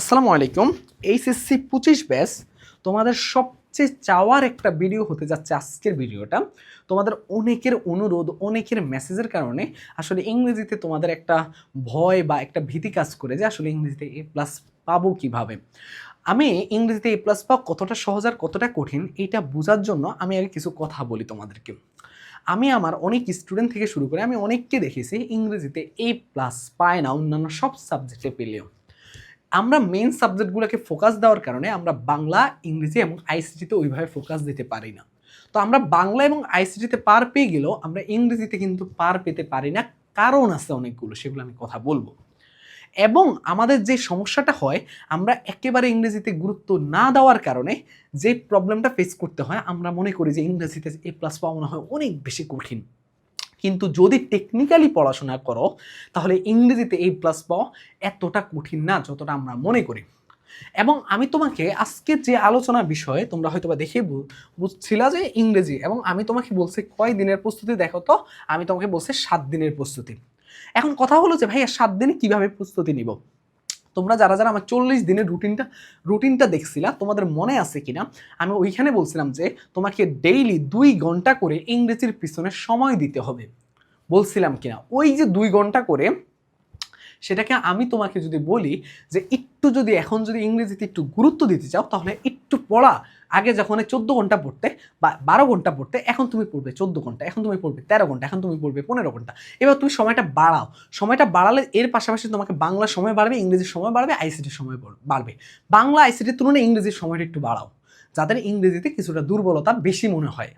আসসালামু আলাইকুম। এইচএসসি পঁচিশ ব্যাস তোমাদের সবচেয়ে চাওয়ার একটা ভিডিও হতে যাচ্ছে আজকের ভিডিওটা তোমাদের অনেকের অনুরোধ, অনেকের মেসেজের কারণে আসলে ইংরেজিতে তোমাদের একটা ভয় বা একটা ভীতি কাজ করে যে আসলে ইংরেজিতে এ প্লাস পাবো কীভাবে। আমি ইংরেজিতে এ প্লাস পাওয়া কতটা সহজ আর কতটা কঠিন এটা বোঝার জন্য আমি আগে কিছু কথা বলি তোমাদেরকে। আমি আমার অনেক স্টুডেন্ট থেকে শুরু করে আমি অনেককে দেখেছি ইংরেজিতে এ প্লাস পায় না, অন্যান্য সব সাবজেক্টে পেলেও। আমরা মেন সাবজেক্টগুলোকে ফোকাস দেওয়ার কারণে আমরা বাংলা, ইংরেজি এবং আইসিটিতে ওইভাবে ফোকাস দিতে পারি না। তো আমরা বাংলা এবং আইসিটিতে পার পেয়ে গেলেও আমরা ইংরেজিতে কিন্তু পার পেতে পারি না, কারণ আছে অনেকগুলো, সেগুলো আমি কথা বলব। এবং আমাদের যে সমস্যাটা হয়, আমরা একেবারে ইংরেজিতে গুরুত্ব না দেওয়ার কারণে যে প্রবলেমটা ফেস করতে হয়, আমরা মনে করি যে ইংরেজিতে এ প্লাস পাওয়া হয় অনেক বেশি কঠিন। কিন্তু যদি টেকনিক্যালি পড়াশোনা করো, তাহলে ইংরেজিতে এই প্লাস পাওয়া এতটা কঠিন না যতটা আমরা মনে করি। এবং আমি তোমাকে আজকের যে আলোচনা বিষয়ে তোমরা হয়তো বা দেখে বুঝছিলা যে ইংরেজি, এবং আমি তোমাকে বলছি কয় দিনের প্রস্তুতি, দেখো তো, আমি তোমাকে বলছি সাত দিনের প্রস্তুতি। এখন কথা হলো যে ভাইয়া সাত দিনে কীভাবে প্রস্তুতি নিব? তোমরা যারা যারা আমার চল্লিশ দিনের রুটিনটা রুটিনটা দেখছিলা, তোমাদের মনে আছে কিনা? আমি ওইখানে বলছিলাম যে, তোমাকে ডেইলি দুই ঘণ্টা করে ইংরেজির পিছনে সময় দিতে হবে। বলছিলাম কিনা? ওই যে দুই ঘণ্টা করে সেটাকে আমি তোমাকে যদি বলি যে একটু যদি এখন যদি ইংরেজিতে একটু গুরুত্ব দিতে চাও, তাহলে একটু পড়া। আগে যখন চোদ্দ ঘণ্টা পড়তে বা বারো ঘণ্টা পড়তে, এখন তুমি পড়বে চোদ্দ ঘণ্টা, এখন তুমি পড়বে তেরো ঘণ্টা, এখন তুমি পড়বে পনেরো ঘণ্টা। এবার তুমি সময়টা বাড়াও। সময়টা বাড়ালে এর পাশাপাশি তোমাকে বাংলা সময় বাড়বে, ইংরেজির সময় বাড়বে আইসিটির সময় বাড়বে। বাংলা আইসিটির তুলনায় ইংরেজির সময়টা একটু বাড়াও, যাদের ইংরেজিতে কিছুটা দুর্বলতা বেশি মনে হয়।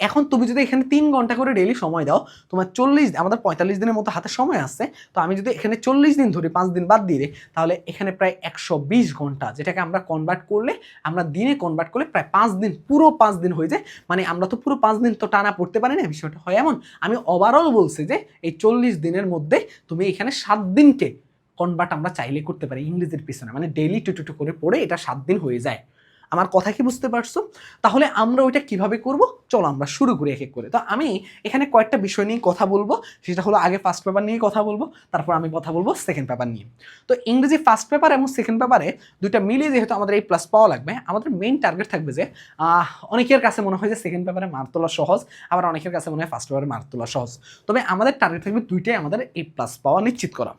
এখন তুমি যদি এখানে তিন ঘণ্টা করে ডেইলি সময় দাও, তোমার চল্লিশ আমাদের পঁয়তাল্লিশ দিনের মতো হাতে সময় আছে, তো আমি যদি এখানে চল্লিশ দিন ধরি, পাঁচ দিন বাদ দিয়ে তাহলে এখানে প্রায় একশো বিশ ঘণ্টা, যেটাকে আমরা কনভার্ট করলে, আমরা দিনে কনভার্ট করলে প্রায় পাঁচ দিন, পুরো পাঁচ দিন হয়ে যায়। মানে আমরা তো পুরো পাঁচ দিন তো টানা পড়তে পারি না, বিষয়টা হয় এমন। আমি ওভারঅল বলছি যে, এই চল্লিশ দিনের মধ্যে তুমি এখানে সাত দিনকে কনভার্ট আমরা চাইলে করতে পারি, ইংরেজির পিছনে। মানে ডেইলি টু টু করে পড়ে এটা সাত দিন হয়ে যায়। আমার কথা কি বুঝতে পারছ? তাহলে আমরা ওইটা কীভাবে করব? চলো আমরা শুরু করি এক এক করে। তো আমি এখানে কয়েকটা বিষয় নিয়ে কথা বলব। সেটা হলো আগে ফার্স্ট পেপার নিয়ে কথা বলব, তারপর আমি কথা বলব সেকেন্ড পেপার নিয়ে। তো ইংরেজি ফার্স্ট পেপার এবং সেকেন্ড পেপারে দুইটা মিলিয়ে যেহেতু আমাদের এই প্লাস পাওয়া লাগবে, আমাদের মেইন টার্গেট থাকবে যে অনেকের কাছে মনে হয় যে সেকেন্ড পেপারে মার তোলা সহজ, আবার অনেকের কাছে মনে হয় ফার্স্ট পেপারে মার তোলা সহজ। তবে আমাদের টার্গেট থাকবে দুইটাই আমাদের এই প্লাস পাওয়া নিশ্চিত করা।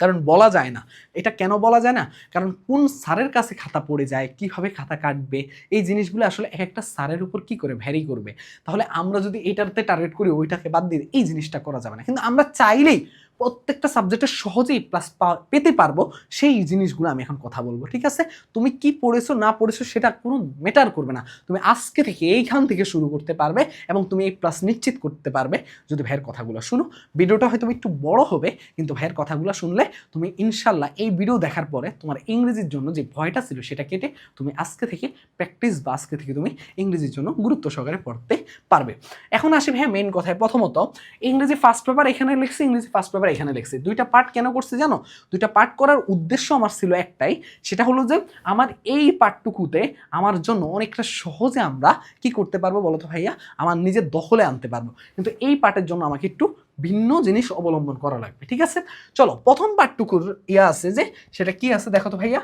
কারণ বলা যায় না। এটা কেন বলা যায় না? কারণ কোন স্যারের কাছে খাতা পড়ে যায়, কীভাবে খাতা কাটবে, এই জিনিসগুলো আসলে এক একটা স্যারের উপর কি করে ভ্যারি করবে? তাহলে আমরা যদি এটাতে টার্গেট করি, ওইটাকে বাদ দিয়ে এই জিনিসটা করা যাবে না। কিন্তু আমরা চাইলেই প্রত্যেকটা সাবজেক্টে সহজেই প্লাস পেতে পারব, সেই জিনিসগুলো আমি এখন কথা বলব, ঠিক আছে? তুমি কি পড়েছো, না পড়েছো সেটা কোনো ম্যাটার করবে না। তুমি আজকে থেকে এইখান থেকে শুরু করতে পারবে এবং তুমি এই প্লাস নিশ্চিত করতে পারবে। যদি ভাইয়ের কথাগুলো শুনো ভিডিওটা হয়তো একটু বড় হবে, কিন্তু ভাইয়ের কথাগুলো শুনলে তুমি ইনশাল্লাহ এই ভিডিও দেখার পরে তোমার ইংরেজির জন্য যে ভয়টা ছিল সেটা কেটে তুমি আজকে থেকে প্র্যাকটিস বা আজকে থেকে তুমি ইংরেজির জন্য গুরুত্ব সহকারে পড়তে পারবে। এখন আসি ভাইয়া মেন কথায় প্রথমত, ইংরেজি ফার্স্ট পেপার এখানে লিখছি, ইংরেজি ফার্স্ট পেপার এখানে লিখছি দুইটা পার্ট কেন করছি জানো? দুইটা পার্ট করার উদ্দেশ্য আমার ছিল একটাই, সেটা হলো যে আমার এই পার্টটুকুতে আমার জন্য অনেকটা সহজে আমরা কি করতে পারব বলতো ভাইয়া? আমার নিজের দখলে আনতে পারব। কিন্তু এই পার্টের জন্য আমাকে একটু ভিন্ন জিনিস অবলম্বন করা লাগবে, ঠিক আছে? চলো, প্রথম পার্টটুকুর ইয়া আছে যে, সেটা কি আছে দেখো তো ভাইয়া?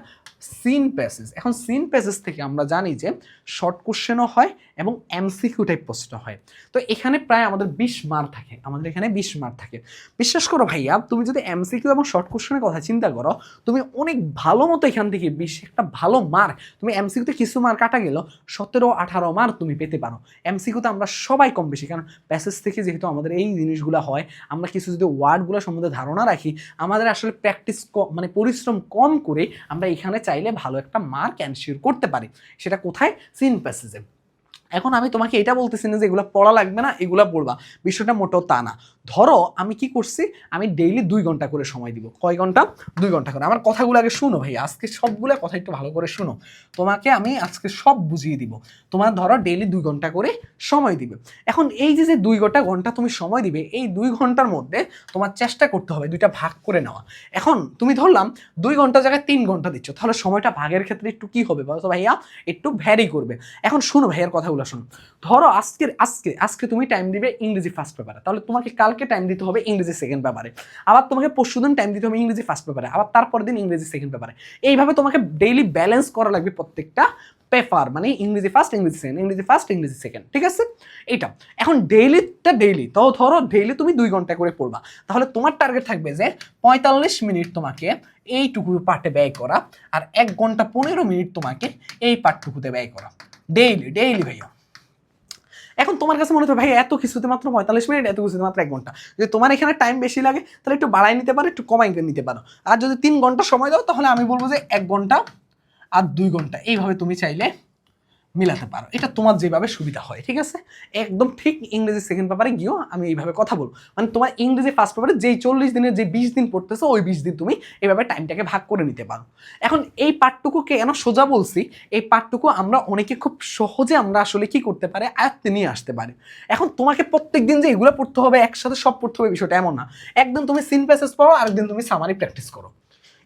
সিন প্যাসেজ এখন সিন প্যাসেজ থেকে আমরা জানি যে শর্ট কোশ্চেনও হয় এবং এমসিকিউ টাইপ প্রশ্ন হয়। তো এখানে প্রায় আমাদের বিশ মার্ক থাকে, আমাদের এখানে বিশ মার্ক থাকে। বিশ্বাস করো ভাইয়া, তুমি যদি এমসিকিউ এবং শর্ট কোশ্চেনের কথা চিন্তা করো, তুমি অনেক ভালো মতো এখান থেকে বিশ, একটা ভালো মার্ক তুমি এমসিকিউতে কিছু মার্ক কাটা গেল, সতেরো, আঠারো মার্ক তুমি পেতে পারো। এমসিকিউতে আমরা সবাই কম বেশি, কারণ প্যাসেজ থেকে যেহেতু আমাদের এই জিনিসগুলো হয় আমরা কিছু যদি ওয়ার্ডগুলো সম্বন্ধে ধারণা রাখি, আমাদের আসলে প্র্যাকটিস মানে পরিশ্রম কম করে আমরা এখানে চাইলে ভালো একটা মার্ক অ্যানশিওর করতে পারি। সেটা কোথায়? সিন প্যাসেজে এখন আমি তোমাকে এটা বলতেছি না যে এগুলো পড়া লাগবে না, এগুলো পড়বা। বিষয়টা মোটেও তা না। ধরো আমি কি করছি? আমি ডেইলি দুই ঘণ্টা করে সময় দিব। কয় ঘণ্টা? দুই ঘণ্টা করে। আমার কথাগুলো আগে শুনো ভাই। আজকে সবগুলো কথা একটু ভালো করে শুনো। তোমাকে আমি আজকে সব বুঝিয়ে দিব। তোমার ধরো ডেইলি দুই ঘণ্টা করে সময় দিবে। এখন এই যে যে দুই ঘণ্টা ঘণ্টা তুমি সময় দিবে, এই দুই ঘণ্টার মধ্যে তোমার চেষ্টা করতে হবে দুইটা ভাগ করে নেওয়া। এখন তুমি ধরলাম দুই ঘণ্টা জায়গায় তিন ঘণ্টা দিচ্ছ। তাহলে সময়টা ভাগের ক্ষেত্রে একটু কি হবে বলো তো ভাইয়া? একটু ভ্যারি করবে। এখন শুনো ভাইয়ার কথাগুলো শোনো। ধরো আজকের, আজকে আজকে তুমি টাইম দিবে ইংরেজি ফার্স্ট পেপারে তাহলে তোমাকে কাল কালকে টাইম দিতে হবে ইংরেজি সেকেন্ড পেপারে আবার তোমাকে পরশুদিন টাইম দিতে হবে ইংরেজি ফার্স্ট পেপারে আবার তারপর দিন ইংরেজি সেকেন্ড পেপারে এইভাবে তোমাকে ডেইলি ব্যালেন্স করা লাগবে প্রত্যেকটা পেপার মানে ইংরেজি ফার্স্ট ইংরেজি সেকেন্ড ইংরেজি ফার্স্ট ইংরেজি সেকেন্ড ঠিক আছে? এটা এখন ডেইলিটা ডেইলি তো ধরো ডেইলি তুমি দুই ঘণ্টা করে পড়বা। তাহলে তোমার টার্গেট থাকবে যে পঁয়তাল্লিশ মিনিট তোমাকে এইটুকু পার্টে ব্যয় করা, আর এক ঘণ্টা পনেরো মিনিট তোমাকে এই পার্টটুকুতে ব্যয় করা। ডেইলি ডেইলি ভাইয়া। এখন তোমার কাছে মনে হচ্ছে ভাই, এত কিছুতে মাত্র পঁয়তাল্লিশ মিনিট, এত কিছুতে মাত্র এক ঘণ্টা। যদি তোমার এখানে টাইম বেশি লাগে, তাহলে একটু বাড়াই নিতে পারো, একটু কমাই নিতে পারো। আর যদি তিন ঘণ্টা সময় দাও, তাহলে আমি বলব যে এক ঘণ্টা আর দুই ঘণ্টা। এইভাবে তুমি চাইলে মিলাতে পারো। এটা তোমার যেভাবে সুবিধা হয়, ঠিক আছে? একদম ঠিক ইংরেজি সেকেন্ড পেপারে গিয়েও আমি এইভাবে কথা বলব। মানে তোমার ইংরেজি ফার্স্ট পেপারে যেই চল্লিশ দিনের যে বিশ দিন পড়তেছো, ওই বিশ দিন তুমি এইভাবে টাইমটাকে ভাগ করে নিতে পারো। এখন এই পার্টটুকু কেন সোজা বলছি? এই পার্টটুকু আমরা অনেকে খুব সহজে আমরা আসলে কি করতে পারে? আয়ত্তে নিয়ে আসতে পারি। এখন তোমাকে প্রত্যেক দিন যে এগুলো পড়তে হবে, একসাথে সব পড়তে হবে বিষয়টা এমন না। একদিন তুমি সিন প্যাসেজ পড়ো আরেকদিন তুমি সামারি প্র্যাকটিস করো।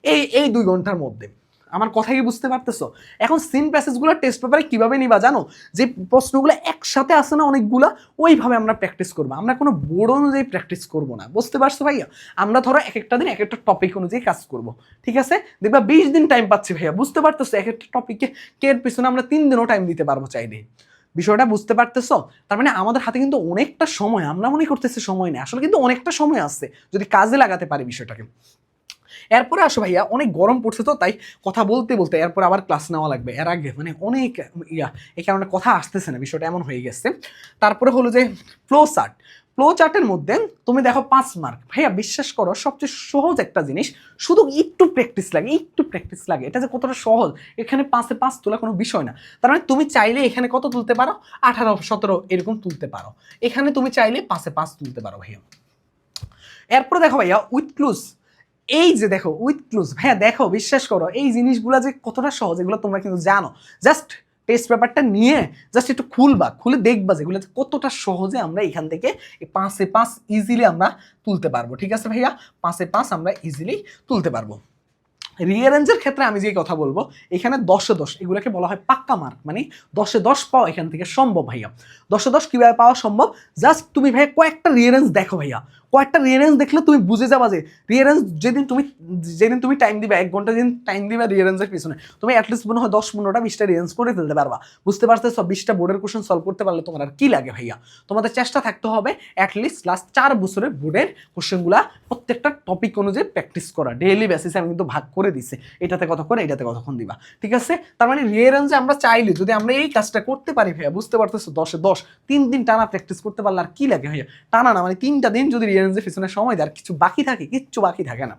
এই এই দুই ঘণ্টার মধ্যে। আমার কথা কি বুঝতে পারতেছো? এখন সিন প্যাসেজগুলো টেস্ট পেপারে কীভাবে নিবা জানো? যে প্রশ্নগুলো একসাথে আসে না অনেকগুলা, ওইভাবে আমরা প্র্যাকটিস করব। আমরা কোনো বোর্ড অনুযায়ী প্র্যাকটিস করব না। বুঝতে পারছ ভাইয়া? আমরা ধরো এক একটা দিন এক একটা টপিক অনুযায়ী কাজ করব। ঠিক আছে? দেখবা বিশ দিন টাইম পাচ্ছি ভাইয়া। বুঝতে পারতেছো এক একটা টপিকে কের পিছনে আমরা তিন দিনও টাইম দিতে পারব চাইলে। বিষয়টা বুঝতে পারতেছো? তার মানে আমাদের হাতে কিন্তু অনেকটা সময়, আমরা মনে করতেছি সময় নেই। আসলে কিন্তু অনেকটা সময় আছে যদি কাজে লাগাতে পারি বিষয়টাকে। এরপরে আসো ভাইয়া, অনেক গরম পড়ছে তো, তাই কথা বলতে বলতে এরপর আবার ক্লাস নেওয়া লাগবে। এর আগে মানে অনেক ইয়া, এই কারণে কথা আসতেছে না, বিষয়টা এমন হয়ে গেছে। তারপরে হলো যে ফ্লো চার্ট ফ্লো চার্টের মধ্যে তুমি দেখো পাঁচ মার্ক ভাইয়া, বিশ্বাস করো, সবচেয়ে সহজ একটা জিনিস, শুধু একটু প্র্যাকটিস লাগে, একটু প্র্যাকটিস লাগে। এটা যে কতটা সহজ, এখানে পাঁচে পাঁচ তোলা কোনো বিষয় না। তার মানে তুমি চাইলে এখানে কত তুলতে পারো? আঠারো, সতেরো, এরকম তুলতে পারো। এখানে তুমি চাইলে পাঁচে পাঁচ তুলতে পারো, ভাইয়া। এরপরে দেখো ভাইয়া উইথ ক্লুজ এই যে দেখো উইথ ক্লুজ ভাইয়া দেখো, বিশ্বাস করো, এই জিনিসগুলো যে কতটা সহজ, এগুলো তোমরা কিন্তু জানো। জাস্ট টেস্ট পেপারটা নিয়ে জাস্ট একটু খুলবা, খুলে দেখবা যেগুলো কতটা সহজে আমরা এখান থেকে পাঁচে পাঁচ ইজিলি আমরা তুলতে পারব, ঠিক আছে ভাইয়া? পাঁচে পাঁচ আমরা ইজিলি তুলতে পারব। রিয়ারেঞ্জের ক্ষেত্রে আমি যে কথা বলব, এখানে দশে দশ, এগুলোকে বলা হয় পাক্কা মার্ক মানে দশে দশ পাওয়া এখান থেকে সম্ভব ভাইয়া। দশে দশ কীভাবে পাওয়া সম্ভব? জাস্ট তুমি ভাইয়া কয়েকটা রিয়ারেঞ্জ দেখো ভাইয়া। কয়েকটা রিয়ারেঞ্জ দেখলে তুমি বুঝে যাবা যে রিয়ারেঞ্জ যেদিন তুমি যেদিন তুমি টাইম দিবে, এক ঘণ্টা যেদিন টাইম দিবে রিয়ারেঞ্জের পিছনে, তুমি অ্যাটলিস্ট মনে হয় দশ পনেরোটা বিশটা রিয়ারেঞ্জ করে ফেলতে পারবা। বুঝতে পারছ সব বিশটা বোর্ডের কোশ্চেন সলভ করতে পারলে তোমার আর কি লাগে ভাইয়া? তোমাদের চেষ্টা থাকতে হবে অ্যাটলিস্ট লাস্ট চার বছরের বোর্ডের কোশ্চেনগুলা প্রত্যেকটা টপিক অনুযায়ী প্র্যাকটিস করা। ডেইলি বেসিসে আমি কিন্তু ভাগ করে দিছি। এটাতে কতক্ষণ এটাতে কতক্ষণ দিবা। ঠিক আছে? তার মানে রিয়ারেঞ্জে আমরা চাইলে, যদি আমরা এই কাজটা করতে পারি ভাইয়া, বুঝতে পারতেছো? দশে দশ, তিন দিন টানা প্র্যাকটিস করতে পারলে আর কি লাগে ভাইয়া? টানা না মানে তিনটা দিন যদি রিয়ারেঞ্জের পিছনে সময় দেয় কিছু বাকি থাকে, কিচ্ছু বাকি থাকে না।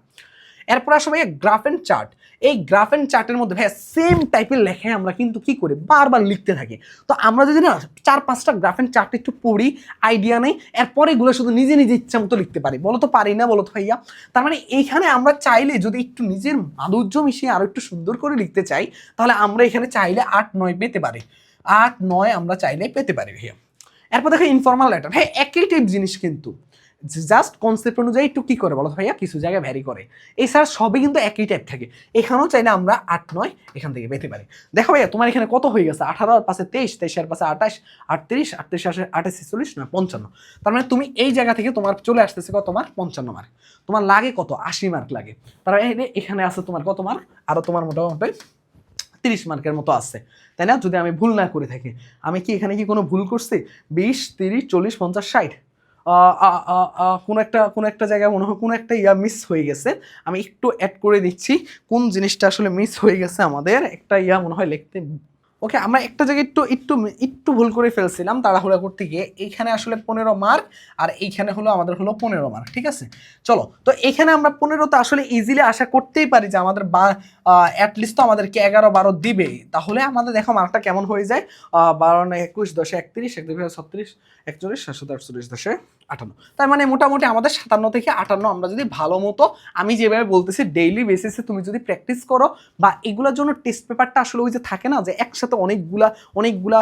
এরপর আসো ভাইয়া গ্রাফ অ্যান্ড চার্ট এই গ্রাফ অ্যান্ড চার্টের মধ্যে ভাইয়া সেম টাইপের লেখায় আমরা কিন্তু কি করি? বারবার লিখতে থাকি। তো আমরা যদি না চার, পাঁচটা গ্রাফ অ্যান্ড চার্ট একটু পড়ি আইডিয়া নেই, এরপরে এগুলো শুধু নিজে নিজে ইচ্ছা মতো লিখতে পারি। বলো তো পারি না, বলো তো ভাইয়া। তার মানে এইখানে আমরা চাইলে যদি একটু নিজের মাধুর্য মিশিয়ে আরও একটু সুন্দর করে লিখতে চাই, তাহলে আমরা এখানে চাইলে আট, নয় পেতে পারি। আট, নয় আমরা চাইলে পেতে পারি ভাইয়া। এরপর দেখো ইনফর্মাল লেটার হ্যাঁ একই টাইপ জিনিস কিন্তু। জাস্ট কনসেপ্ট অনুযায়ী একটু কী করে বলো ভাইয়া? কিছু জায়গায় ভ্যারি করে। এছাড়া সবই কিন্তু একই টাইপ থাকে। এখানেও চাইলে আমরা আট, নয় এখান থেকে পেতে পারি। দেখো ভাইয়া, তোমার এখানে কত হয়ে গেছে? আঠারো, আর পাশে তেইশ তেইশের পাশে আঠাশ, আটত্রিশ আটত্রিশ আসে আঠাশ ছেচল্লিশ নয় পঞ্চান্ন। তার মানে তুমি এই জায়গা থেকে তোমার চলে আসতেছে কত তোমার পঞ্চান্ন মার্ক তোমার লাগে কত? আশি মার্ক লাগে। তার মানে এখানে আছে তোমার কত মার্ক আরও তোমার মোটামুটি তিরিশ মার্কের মতো আছে। তাই না? যদি আমি ভুল না করে থাকি। আমি কি এখানে কি কোনো ভুল করছি? বিশ, তিরিশ, চল্লিশ, পঞ্চাশ, ষাট। কোনো একটা কোনো একটা জায়গায় মনে হয় কোনো একটা ইয়া মিস হয়ে গেছে। আমি একটু অ্যাড করে দিচ্ছি, কোন জিনিসটা আসলে মিস হয়ে গেছে আমাদের? একটা ইয়া মনে হয় লিখতে। ওকে, আমরা একটা জায়গায় একটু একটু একটু ভুল করে ফেলছিলাম, তাড়াহুড়া করতে গিয়ে। এইখানে আসলে পনেরো মার্ক আর এইখানে হলো, আমাদের হলো পনেরো মার্ক ঠিক আছে? চলো, তো এখানে আমরা পনেরোতে আসলে ইজিলি আশা করতেই পারি যে আমাদের বা অ্যাটলিস্ট তো আমাদেরকে এগারো, বারো দিবে। তাহলে আমাদের দেখো মার্কটা কেমন হয়ে যায়? বারো, একুশ, দশে একত্রিশ, এক ছত্রিশ, একচল্লিশ, সাতশো, আটচল্লিশ, দশে আটান্ন। তার মানে মোটামুটি আমাদের সাতান্ন থেকে আটান্ন, আমরা যদি ভালো মতো, আমি যেভাবে বলতেছি ডেইলি বেসিসে তুমি যদি প্র্যাকটিস করো বা এগুলোর জন্য টেস্ট পেপারটা আসলে ওই যে থাকে না যে একসাথে অনেকগুলা অনেকগুলা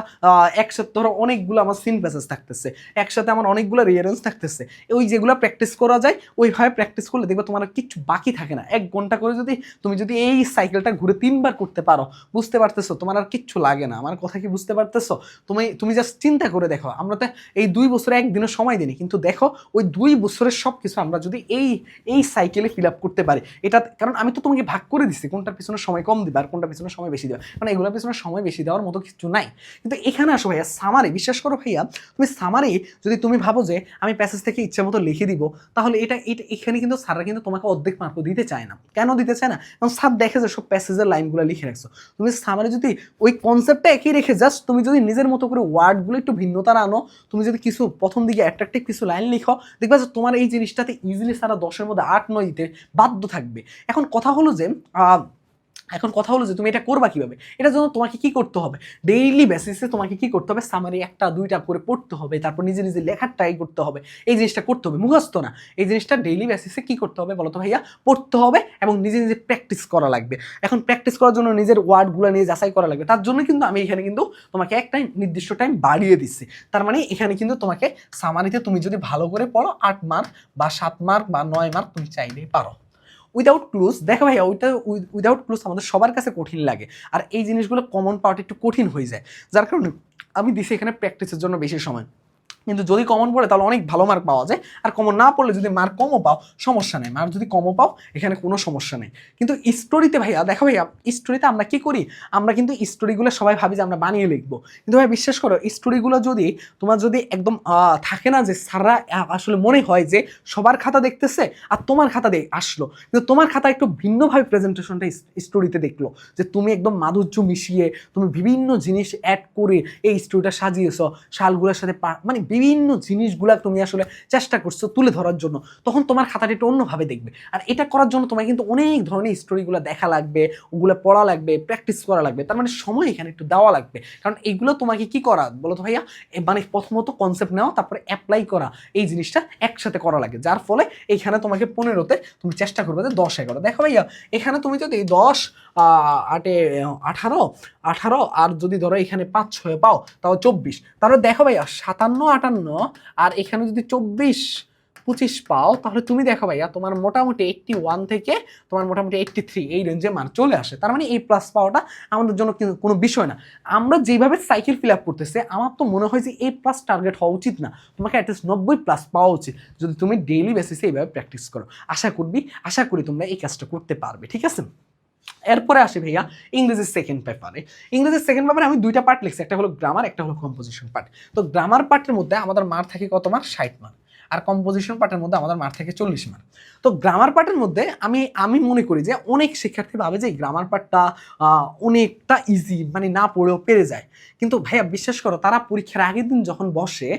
একসাথে ধরো অনেকগুলো আমার সিন প্যাসেজ থাকতেছে, একসাথে আমার অনেকগুলো রিয়ারেন্স থাকতেছে, ওই যেগুলো প্র্যাকটিস করা যায়, ওইভাবে প্র্যাকটিস করলে দেখবে তোমার কিচ্ছু বাকি থাকে না। এক ঘণ্টা করে যদি, তুমি যদি এই সাইকেলটা ঘুরে তিনবার করতে পারো, বুঝতে পারতেছো, তোমার আর কিচ্ছু লাগে না। আমার কথা কি বুঝতে পারতেছো? তুমি তুমি জাস্ট চিন্তা করে দেখো, আমরা তো এই দুই বছরে একদিনের সময় দিই কিন্তু কিন্তু দেখো, ওই দুই বছরের সব কিছু আমরা যদি এই এই সাইকেলে ফিল আপ করতে পারি, এটা কারণ আমি তো তোমাকে ভাগ করে দিচ্ছি কোনটার পিছনে সময় কম দিবে আর কোনটার পিছনে সময় বেশি দেবে। কারণ এগুলোর পিছনে সময় বেশি দেওয়ার মতো কিছু নাই। কিন্তু এখানে আসো ভাইয়া সামারি বিশ্বাস করো ভাইয়া, তুমি সামারি যদি তুমি ভাবো যে আমি প্যাসেজ থেকে ইচ্ছা মতো লিখে দিব, তাহলে এটা এটা এখানে কিন্তু স্যাররা কিন্তু তোমাকে অর্ধেক মার্কও দিতে চায় না। কেন দিতে চায় না? কারণ স্যার দেখে যে সব প্যাসেজের লাইনগুলো লিখে রাখছো। তুমি সামারি যদি ওই কনসেপ্টটা একই রেখে জাস্ট তুমি যদি নিজের মতো করে ওয়ার্ডগুলো একটু ভিন্নতা আনো, তুমি যদি কিছু প্রথম দিকে অ্যাট্রাকটিভ কিছু লাইন লিখো, দেখবা যে তোমার এই জিনিসটাতে ইজিলি সারা দশের মধ্যে আট, নয় দিতে বাধ্য থাকবে। এখন কথা হলো যে এখন কথা হলো যে তুমি এটা করবা কীভাবে? এটার জন্য তোমাকে কি করতে হবে? ডেইলি বেসিসে তোমাকে কি করতে হবে? সামারি একটা, দুইটা করে পড়তে হবে। তারপর নিজে নিজে লেখার ট্রাই করতে হবে। এই জিনিসটা করতে হবে, মুখস্থ না। এই জিনিসটা ডেইলি বেসিসে কি করতে হবে বলো তো ভাইয়া? পড়তে হবে এবং নিজে নিজে প্র্যাকটিস করা লাগবে। এখন প্র্যাকটিস করার জন্য নিজের ওয়ার্ডগুলো নিয়ে যাচাই করা লাগবে। তার জন্য কিন্তু আমি এখানে কিন্তু তোমাকে একটা নির্দিষ্ট টাইম বাড়িয়ে দিচ্ছি। তার মানে এখানে কিন্তু তোমাকে সামারিতে তুমি যদি ভালো করে পড়ো, আট মার্ক বা সাত মার্ক বা নয় মার্ক তুমি চাইলেই পারো। উইদাউট ক্লুজ দেখো ভাইয়া, ওইটা উইদাউট ক্লুজ আমাদের সবার কাছে কঠিন লাগে। আর এই জিনিসগুলো কমন পাওয়াটা একটু কঠিন হয়ে যায়। যার কারণে আমি দিছি এখানে প্র্যাকটিসের জন্য বেশি সময়। কিন্তু যদি কমন পড়ে, তাহলে অনেক ভালো মার্ক পাওয়া যায়। আর কমন না পড়লে যদি মার্ক কমও পাও, সমস্যা নেই। মার্ক যদি কমও পাও, এখানে কোনো সমস্যা নেই। কিন্তু স্টোরিতে ভাইয়া, দেখো ভাইয়া স্টোরিতে আমরা কি করি? আমরা কিন্তু স্টোরিগুলো সবাই ভাবি যে আমরা বানিয়ে লিখব। কিন্তু ভাই বিশ্বাস করো স্টোরিগুলো যদি তোমার যদি একদম থাকে না যে সারা আসলে মনে হয় যে সবার খাতা দেখতেছে আর তোমার খাতা দেখ আসলো। কিন্তু তোমার খাতা একটু ভিন্নভাবে প্রেজেন্টেশনটা স্টোরিতে দেখল। যে তুমি একদম মাধুর্য মিশিয়ে, তুমি বিভিন্ন জিনিস অ্যাড করে এই স্টোরিটা সাজিয়েছ, শালগুলোর সাথে মানে বিভিন্ন জিনিসগুলা তুমি আসলে চেষ্টা করছ তুলে ধরার জন্য, তখন তোমার খাতাটা একটু অন্যভাবে দেখবে। আর এটা করার জন্য তোমার কিন্তু অনেক ধরনের স্টোরিগুলো দেখা লাগবে, ওগুলো পড়া লাগবে প্র্যাকটিস করা লাগবে, তার মানে সময় এখানে একটু দেওয়া লাগবে। কারণ এইগুলো তোমাকে কি করা বলো তো ভাইয়া মানে প্রথমত কনসেপ্ট নেওয়া, তারপরে অ্যাপ্লাই করা, এই জিনিসটা একসাথে করা লাগে। যার ফলে এইখানে তোমাকে পনেরোতে তুমি চেষ্টা করবে যে দশ, এগারো। দেখো ভাইয়া, এখানে তুমি যদি দশ আটে, আঠারো আঠারো, আর যদি ধরো এখানে পাঁচ, ছয় পাও, তাও চব্বিশ। তাহলে দেখো ভাইয়া, সাতান্ন আটান্ন, আর এখানে যদি চব্বিশ, পঁচিশ পাও, তাহলে তুমি দেখো ভাইয়া, তোমার মোটামুটি এইটটি ওয়ান থেকে তোমার মোটামুটি এইটটি থ্রি এই রেঞ্জে মান চলে আসে। তার মানে এই প্লাস পাওয়াটা আমাদের জন্য কিন্তু কোনো বিষয় না। আমরা যেভাবে সাইকেল ফিল আপ করতেছে, আমার তো মনে হয় যে এই প্লাস টার্গেট হওয়া উচিত না। তোমাকে অ্যাটলিস্ট নব্বই প্লাস পাওয়া উচিত। যদি তুমি ডেইলি বেসিসে এইভাবে প্র্যাকটিস করো, আশা করবি, আশা করি তোমরা এই কাজটা করতে পারবে, ঠিক আছে? এরপরে আসি ভাইয়া, ইংরেজির সেকেন্ড পেপারে ইংরেজির সেকেন্ড পেপারে আমি দুইটা পার্ট লিখছি, একটা হলো গ্রামার একটা হলো কম্পোজিশন পার্ট তো গ্রামার পার্টের মধ্যে আমাদের মার থাকে কত মার্ক ষাট মার্ক আর কম্পোজিশন পার্টের মধ্যে আমাদের মার্ক থাকে চল্লিশ মার্ক তো গ্রামার পার্টের মধ্যে আমি আমি মনে করি যে অনেক শিক্ষার্থী ভাবে যে গ্রামার পার্টটা অনেকটা ইজি মানে না পড়েও পেরে যায়। কিন্তু ভাইয়া বিশ্বাস করো, তারা পরীক্ষার আগের দিন যখন বসে,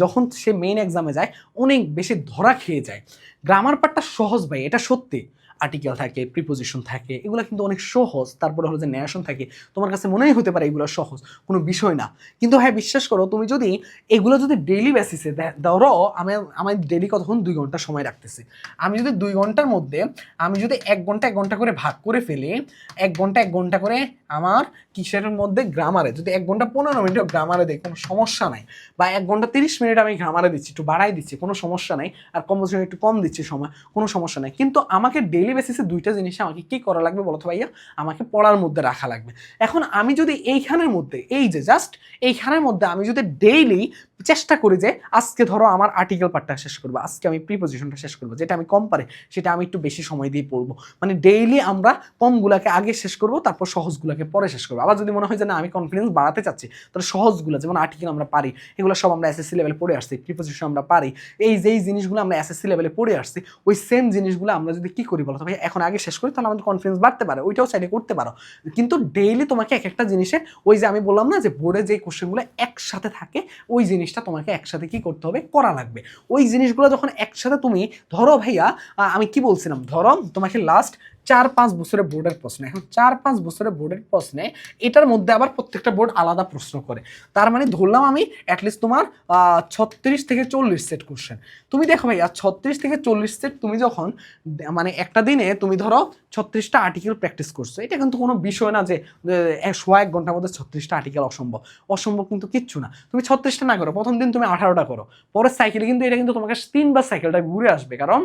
যখন সে মেইন এক্সামে যায়, অনেক বেশি ধরা খেয়ে যায়। গ্রামার পার্টটা সহজ ভাই এটা সত্যি। আর্টিকেল থাকে প্রিপোজিশন থাকে, এগুলো কিন্তু অনেক সহজ, তারপরে হলো যে ন্যাশন থাকে, তোমার কাছে মনেই হতে পারে এগুলো সহজ, কোনো বিষয় না। কিন্তু হ্যাঁ বিশ্বাস করো, তুমি যদি এগুলো যদি ডেইলি বেসিসে ধরো, আমি আমি ডেইলি কতক্ষণ দুই ঘণ্টা সময় রাখতেছি? আমি যদি দুই ঘণ্টার মধ্যে, আমি যদি এক ঘণ্টা এক ঘণ্টা করে ভাগ করে ফেলি, এক ঘণ্টা এক ঘণ্টা করে আমার কিসের মধ্যে গ্রামারে যদি এক ঘণ্টা পনেরো মিনিট গ্রামারে দিই, কোনো সমস্যা নাই। বা এক ঘণ্টা তিরিশ মিনিট আমি গ্রামারে দিচ্ছি, একটু বাড়াই দিচ্ছি, কোনো সমস্যা নাই, আর কম্পোজিশন একটু কম দিচ্ছি সময়, কোনো সমস্যা নাই। কিন্তু আমাকে ডেইলি বেসিসে দুইটা জিনিস আমাকে কি করা লাগবে বলো তো ভাইয়া? আমাকে পড়ার মধ্যে রাখা লাগবে। এখন আমি যদি এইখানের মধ্যে, এই যে জাস্ট এইখানের মধ্যে আমি যদি ডেইলি চেষ্টা করি যে আজকে ধরো আমার আর্টিকেল পার্টটা শেষ করব, আজকে আমি প্রিপোজিশনটা শেষ করব, যেটা আমি কম পারে, সেটা আমি একটু বেশি সময় দিয়ে পড়ব। মানে ডেইলি আমরা কমগুলাকে আগে শেষ করব, তারপর সহজগুলোকে পরে শেষ করব। আবার যদি মনে হয় যে না, আমি কনফিডেন্স বাড়াতে চাচ্ছি, তাহলে সহজগুলো, যেমন আর্টিকেল আমরা পারি, এগুলো সব আমরা এসএসসি লেভেলে পড়ে আসছি প্রিপোজিশন আমরা পারি, এই যেই জিনিসগুলো আমরা এসএসসি লেভেলে পড়ে আসছি, ওই সেম জিনিসগুলো আমরা যদি কি করি বলো ভাই এখন আগে শেষ করি, তাহলে আমাদের কনফিডেন্স বাড়তে পারে, ওইটাও সাইডে করতে পারো। কিন্তু ডেইলি তোমাকে এক একটা জিনিসে ওই যে আমি বললাম না যে বোর্ডে যে কোশ্চেনগুলো একসাথে থাকে, ওই জিনিসটা তোমাকে একসাথে কি করতে হবে? করা লাগবে। ওই জিনিসগুলো যখন একসাথে তুমি, ধরো ভাইয়া আমি কি বলছিলাম? ধরো তোমাকে লাস্ট চার পাঁচ বছরের বোর্ডের প্রশ্ন। এখন চার পাঁচ বছরের বোর্ডের প্রশ্নে এটার মধ্যে আবার প্রত্যেকটা বোর্ড আলাদা প্রশ্ন করে। তার মানে ধরলাম আমি অ্যাটলিস্ট তোমার ছত্রিশ থেকে চল্লিশ সেট কোশ্চেন তুমি দেখো ভাইয়া, ছত্রিশ থেকে চল্লিশ সেট তুমি যখন মানে একটা দিনে তুমি ধরো ছত্রিশটা আর্টিকেল প্র্যাকটিস করছ। এটা কিন্তু কোনো বিষয় না যে সোয়া এক ঘণ্টার মধ্যে ছত্রিশটা আর্টিকেল অসম্ভব। অসম্ভব কিন্তু কিচ্ছু না। তুমি ছত্রিশটা না করো, প্রথম দিন তুমি আঠারোটা করো। পরের সাইকেলে কিন্তু এটা কিন্তু তোমাকে তিনবার সাইকেলটা ঘুরে আসবে। কারণ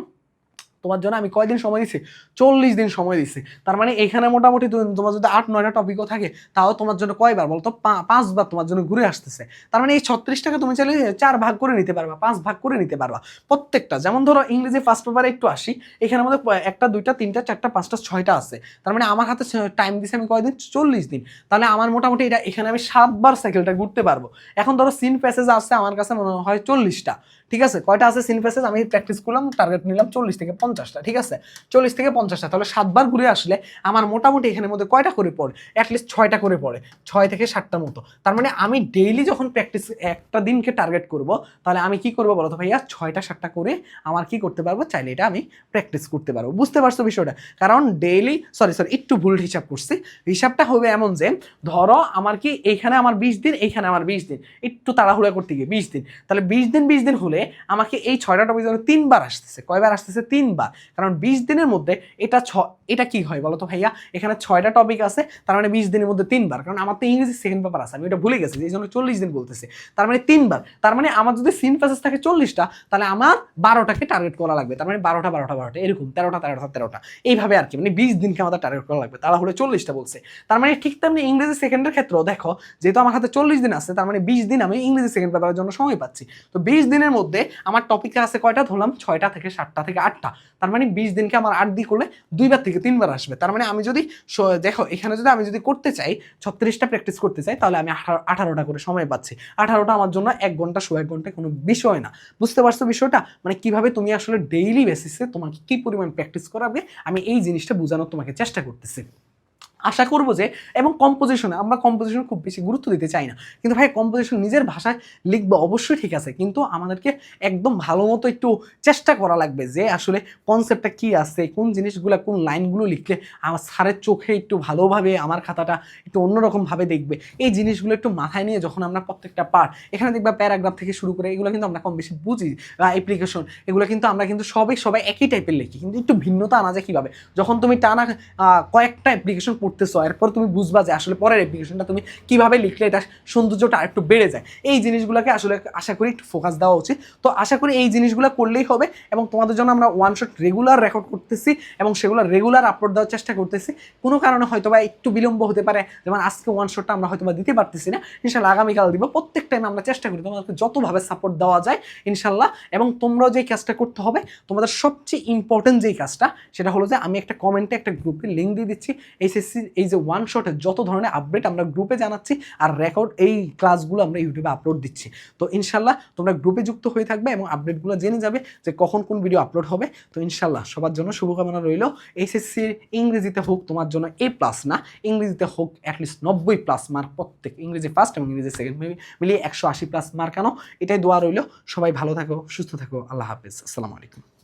তোমার জন্য আমি কয়দিন সময় দিছি? চল্লিশ দিন সময় দিছি। তার মানে এখানে মোটামুটি তোমার যদি আট, নয়টা টপিকও থাকে, তাও তোমার জন্য কয়বার বলতো? পাঁচবার তোমার জন্য ঘুরে আসতেছে। তার মানে এই ছত্রিশটাকে তুমি চাইলে চার ভাগ করে নিতে পারবা, পাঁচ ভাগ করে নিতে পারবা। প্রত্যেকটা, যেমন ধরো ইংরেজি ফার্স্ট পেপারে একটু আসি, এখানে আমাদের একটা, দুইটা, তিনটা, চারটা, পাঁচটা, ছয়টা আছে। তার মানে আমার হাতে টাইম দিছে আমি কয়দিন? চল্লিশ দিন। তাহলে আমার মোটামুটি এটা, এখানে আমি সাতবার সাইকেলটা ঘুরতে পারব। এখন ধরো সিন প্যাসেজ আসছে আমার কাছে মনে হয় চল্লিশটা। ঠিক আছে? কয়টা আছে সিন প্যাসেজ আমি প্র্যাকটিস করলাম টার্গেট নিলাম চল্লিশ থেকে পঞ্চাশটা, ঠিক আছে? চল্লিশ থেকে পঞ্চাশটা, তাহলে সাতবার ঘুরে আসলে আমার মোটামুটি এখানের মধ্যে কয়টা করে পড়ে? অ্যাটলিস্ট ছয়টা করে পড়ে, ছয় থেকে সাতটার মতো। তার মানে আমি ডেইলি যখন প্র্যাকটিস একটা দিনকে টার্গেট করব, তাহলে আমি কি করব বলো তো ভাইয়া? ছয়টা, সাতটা করে আমার কি করতে পারব? চাইলে এটা আমি প্র্যাকটিস করতে পারব। বুঝতে পারছ বিষয়টা? কারণ ডেইলি সরি সরি একটু ভুল হিসাব করছি। হিসাবটা হবে এমন যে, ধরো আমার কি এইখানে আমার বিশ দিন এইখানে আমার বিশ দিন। একটু তাড়াহুড়া করতে গিয়ে বিশ দিন। তাহলে বিশ দিন বিশ দিন হলে আমাকে এই ছয়টা টপিক যেন তিনবার আসতেছে, কয়বার আসতেছে? তিনবার। কারণ বিশ দিনের মধ্যে এটা ছ, এটা কি হয় বলো তো ভাইয়া? এখানে ছয়টা টপিক আছে, তার মানে বিশ দিনের মধ্যে তিনবার। কারণ আমার তো ইংরেজি সেকেন্ড পেপার আছে, আমি এটা ভুলে গেছি এই জন্য চল্লিশ দিন বলতেছে। তার মানে তিনবার। তার মানে আমার যদি সিন প্যাসেজ থাকে চল্লিশটা, তাহলে আমার বারোটাকে টার্গেট করা লাগবে। তার মানে বারোটা বারোটা বারোটা, এরকম, তেরোটা তেরোটা তেরোটা। এইভাবে আর কি মানে বিশ দিনকে আমাদের টার্গেট করা লাগবে। তারা হলে চল্লিশটা বলছে। তার মানে ঠিক তেমনি ইংরেজি সেকেন্ডের ক্ষেত্রেও দেখো, যেহেতু আমার হাতে চল্লিশ দিন আছে, তার মানে বিশ দিন আমি ইংরেজি সেকেন্ড পেপারের জন্য সময় পাচ্ছি। তো বিশ দিনের মধ্যে আমার টপিকে আছে কয়টা? ধরলাম ছয়টা থেকে সাতটা থেকে আটটা। তার মানে বিশ দিনকে আমার আট দিয়ে করলে দুইবার থেকে তিনবার আসবে। তার মানে আমি যদি দেখো, এখানে যদি আমি যদি করতে চাই, ছত্রিশটা প্র্যাকটিস করতে চাই, তাহলে আমি আঠারো, আঠারোটা করে সময় পাচ্ছি। আঠারোটা আমার জন্য এক ঘণ্টা শো এক ঘণ্টা কোনো বিষয় না। বুঝতে পারছ বিষয়টা? মানে কীভাবে তুমি আসলে ডেইলি বেসিসে তোমাকে কি পরিমাণ প্র্যাকটিস করাবে? আমি এই জিনিসটা বোঝানোর তোমাকে চেষ্টা করতেছি। আশা করব যে, এবং কম্পোজিশনে আমরা কম্পোজিশন খুব বেশি গুরুত্ব দিতে চাই না। কিন্তু ভাই কম্পোজিশন নিজের ভাষায় লিখব অবশ্যই ঠিক আছে, কিন্তু আমাদেরকে একদম ভালো মতো একটু চেষ্টা করা লাগবে যে, আসলে কনসেপ্টটা কি আছে, কোন জিনিসগুলো, কোন লাইনগুলো লিখলে আমার স্যারের চোখে একটু ভালোভাবে আমার খাতাটা একটু অন্যরকমভাবে দেখবে। এই জিনিসগুলো একটু মাথায় নিয়ে যখন আমরা প্রত্যেকটা পার্ট এখানে দেখবা প্যারাগ্রাফ থেকে শুরু করে এগুলো কিন্তু আমরা কম বেশি বুঝি অ্যাপ্লিকেশন এগুলো কিন্তু আমরা কিন্তু সবাই সবাই একই টাইপের লিখি, কিন্তু একটু ভিন্নতা আনা যায় কীভাবে? যখন তুমি টানা কয়েকটা অ্যাপ্লিকেশন পড়তেছো এরপর তুমি বুঝবা যে আসলে পরের অ্যাপ্লিকেশনটা তুমি কীভাবে লিখলে এটা সৌন্দর্যটা একটু বেড়ে যায়। এই জিনিসগুলোকে আসলে আশা করি একটু ফোকাস দেওয়া উচিত। তো আশা করি এই জিনিসগুলো করলেই হবে এবং তোমাদের জন্য আমরা ওয়ান শট রেগুলার রেকর্ড করতেছি এবং সেগুলো রেগুলার আপলোড দেওয়ার চেষ্টা করতেছি। কোনো কারণে হয়তো বা একটু বিলম্ব হতে পারে, যেমন আজকে ওয়ান শটটা আমরা হয়তো বা দিতে পারতেছি না। ইনশাল্লাহ আগামীকাল দিব। প্রত্যেক টাইম আমরা চেষ্টা করি তোমাদেরকে যতভাবে সাপোর্ট দেওয়া যায় ইনশাল্লাহ এবং তোমরাও যে কাজটা করতে হবে, তোমাদের সবচেয়ে ইম্পর্টেন্ট যেই কাজটা, সেটা হলো যে আমি একটা কমেন্টে একটা গ্রুপে লিঙ্ক দিয়ে দিচ্ছি এইচএসসি এই যে ওয়ান শটের যত ধরনের আপডেট আমরা গ্রুপে জানাচ্ছি আর রেকর্ড এই ক্লাসগুলো আমরা ইউটিউবে আপলোড দিচ্ছি। তো ইনশাল্লাহ তোমরা গ্রুপে যুক্ত হয়ে থাকবে এবং আপডেটগুলো জেনে যাবে যে কখন কোন ভিডিও আপলোড হবে। তো ইনশাল্লাহ সবার জন্য শুভকামনা রইল। এইচএসসির ইংরেজিতে হোক তোমার জন্য এ প্লাস না, ইংরেজিতে হোক অ্যাটলিস্ট নব্বই প্লাস মার্ক প্রত্যেক, ইংরেজি ফার্স্ট এবং ইংরেজি সেকেন্ড মিলিয়ে একশো আশি প্লাস মার্ক আনো। এটাই দোয়া রইল। সবাই ভালো থাকো, সুস্থ থাকো। আল্লাহ হাফিজ। আসসালামু আলাইকুম।